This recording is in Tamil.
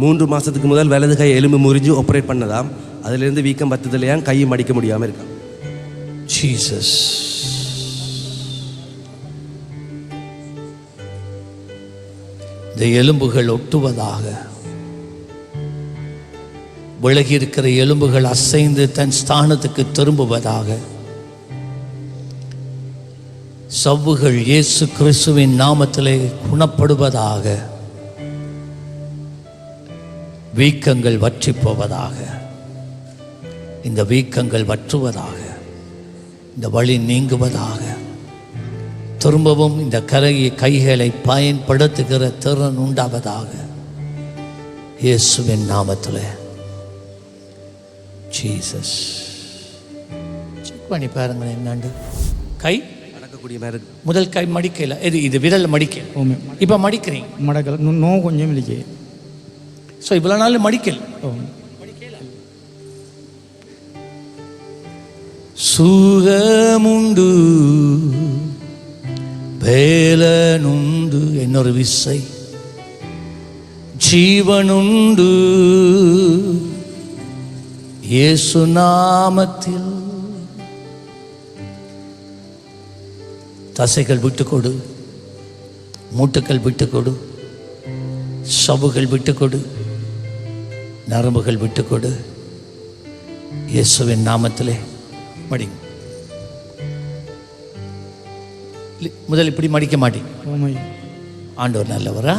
மூன்று மாதத்துக்கு முதல் வலது கை எலும்பு முறிஞ்சு ஆப்ரேட் பண்ணதாம் அதுலேருந்து வீக்கம் பத்ததுலையாம் கையும் மடிக்க முடியாமல் இருக்கான் ஜீசஸ் இந்த எலும்புகள் ஒட்டுவதாக. விலகி இருக்கிற எலும்புகள் அசைந்து தன் ஸ்தானத்துக்கு திரும்புவதாக. சவ்வுகள் இயேசு கிறிஸ்துவின் நாமத்திலே குணப்படுவதாக. வீக்கங்கள் வற்றி போவதாக இந்த வீக்கங்கள் வற்றுவதாக. இந்த வழி நீங்குவதாக. திரும்பவும் இந்த கரையை கைகளை பயன்படுத்துகிற திறன் உண்டாவதாக. இயேசுவின் நாமத்தில். ஜீசஸ் செக் பண்ணி பாருங்களேன் என்னாண்டு கை? நடக்கக்கூடிய மாதிரி முதல் கை மடிக்கல இது இது விரல் மடிக்க. ஓமே இப்போ மடிக்கிறீங்க. மடக்கல. நோ- நோ கொஞ்சம் இருக்கு ஸோ இவ்வளோ நாள் மடிக்கல. சுகமுண்டு வேலனுண்டு என்னொரு விசை. ஜீவனுண்டு இயேசு நாமத்தில். தசைகள் விட்டுக்கொடு மூட்டுக்கள் விட்டுக்கொடு சவுகள் விட்டுக்கொடு. நரம்புகள் விட்டுக்கொடு. இயேசுவின் நாமத்திலே மடி. முதல் இப்படி மடிக்க மாட்டேன். ஆண்டவர் நல்லவரா?